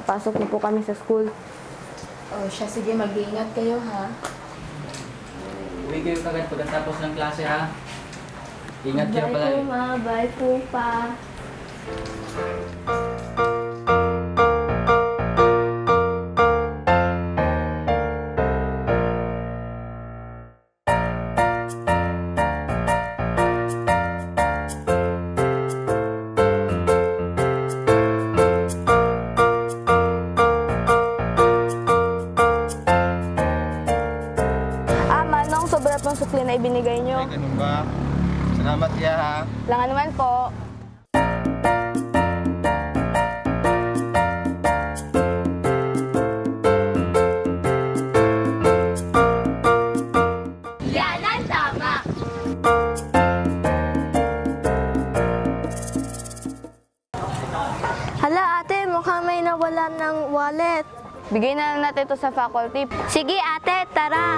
Papasok na po kami sa school. Oh, siya, sige, mag-iingat kayo, ha? Uwi kayo kagad pagkatapos ng klase ha. Ingat kayo Bye po, ma. Bye po, pa. Sobra pong sukli na ibinigay nyo. Ay, ganun ba? Salamat ya ha. Langan naman po. Hala ate, mukhang may nawala ng wallet. Bigay na lang natin ito sa faculty. Sige ate, tara.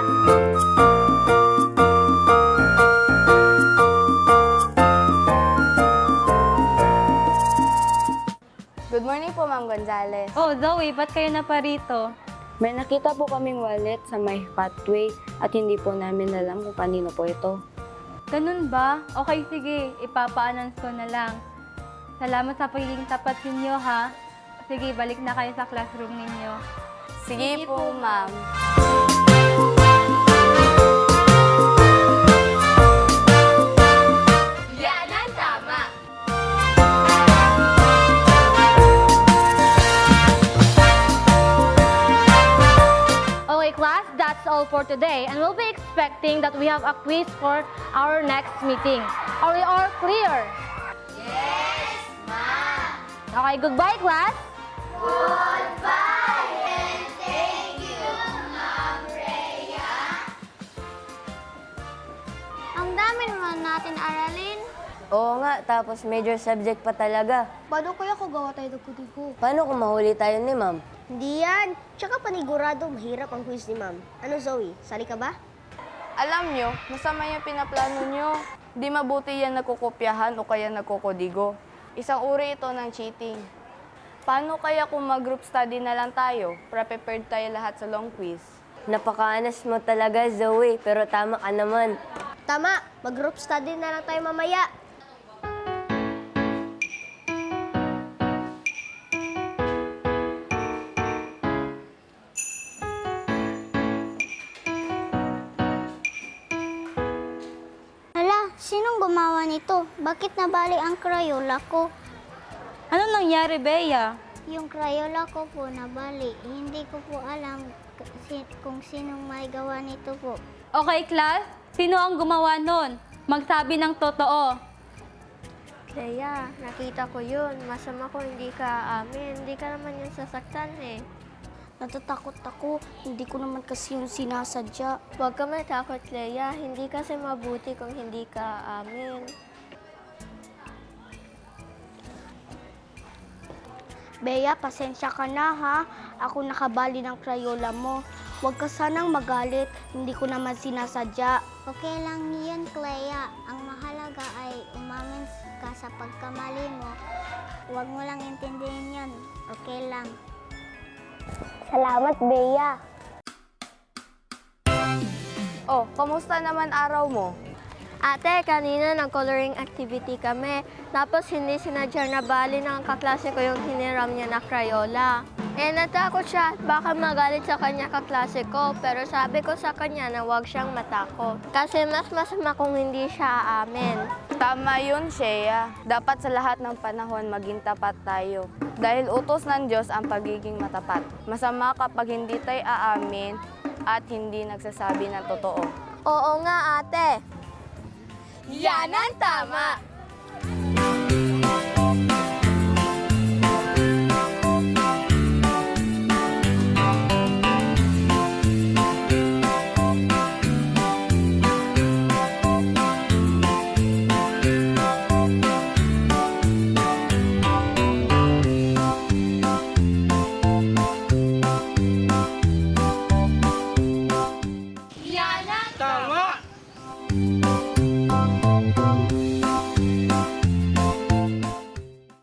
Good morning po, Ma'am Gonzales. Oh, Zoe, ba't kayo na pa rito? May nakita po kaming wallet sa may pathway at hindi po namin alam kung kanino po ito. Ganun ba? Okay, sige. Ipapa-announce ko na lang. Salamat sa pagiging tapat ninyo, ha? Sige, balik na kayo sa classroom ninyo. Sige, po, ma'am. For today. And we'll be expecting that we have a quiz for our next meeting. Are we all clear? Yes, ma'am. Okay, goodbye, class. Goodbye. Ang dami naman natin aralin. Oo nga, tapos major subject pa talaga. Paano kaya kung gawa tayo ng kudigo? Paano kung mahuli tayo ni ma'am? Hindi yan. Tsaka panigurado, mahirap ang quiz ni ma'am. Ano Zoe, sali ka ba? Alam nyo, masama yung pinaplano nyo. Di mabuti yan nagkukopyahan o kaya nagkukodigo. Isang uri ito ng cheating. Paano kaya kung mag-group study na lang tayo? Pre-prepared tayo lahat sa long quiz. Napakaanas mo talaga, Zoe, pero tama ka naman. Tama, mag-group study na lang tayo mamaya. Sinong gumawa nito? Bakit nabali ang Crayola ko? Ano nangyari, Bea? Yung Crayola ko po nabali. Hindi ko po alam kung sinong may gawa nito po. Okay, class, sino ang gumawa nun? Magsabi ng totoo. Kaya, nakita ko yun. Masama ko hindi ka amin. Hindi ka naman yung sasaktan eh. Natatakot ako. Hindi ko naman kasi yung sinasadya. Huwag ka matakot, Leia. Hindi kasi mabuti kung hindi ka amin. Bea, pasensya ka na ha. Ako nakabali ng Crayola mo. Huwag ka sanang magalit. Hindi ko naman sinasadya. Okay lang yan, Clea. Ang mahalaga ay umamin ka sa pagkamali mo. Huwag mo lang intindihin yan. Okay lang. Salamat, Bea. Oh, kamusta naman araw mo? Ate, kanina nag-coloring activity kami. Tapos hindi sinadya na bali ng kaklase ko yung hiniram niya na Crayola. Eh, natakot siya at baka magalit sa kanya kaklase ko. Pero sabi ko sa kanya na huwag siyang matakot. Kasi mas masama kung hindi siya amin. Tama yun, Shea. Dapat sa lahat ng panahon maging tapat tayo. Dahil utos ng Diyos ang pagiging matapat. Masama kapag hindi tayo aamin at hindi nagsasabi ng totoo. Oo nga, ate. Yan ang tama!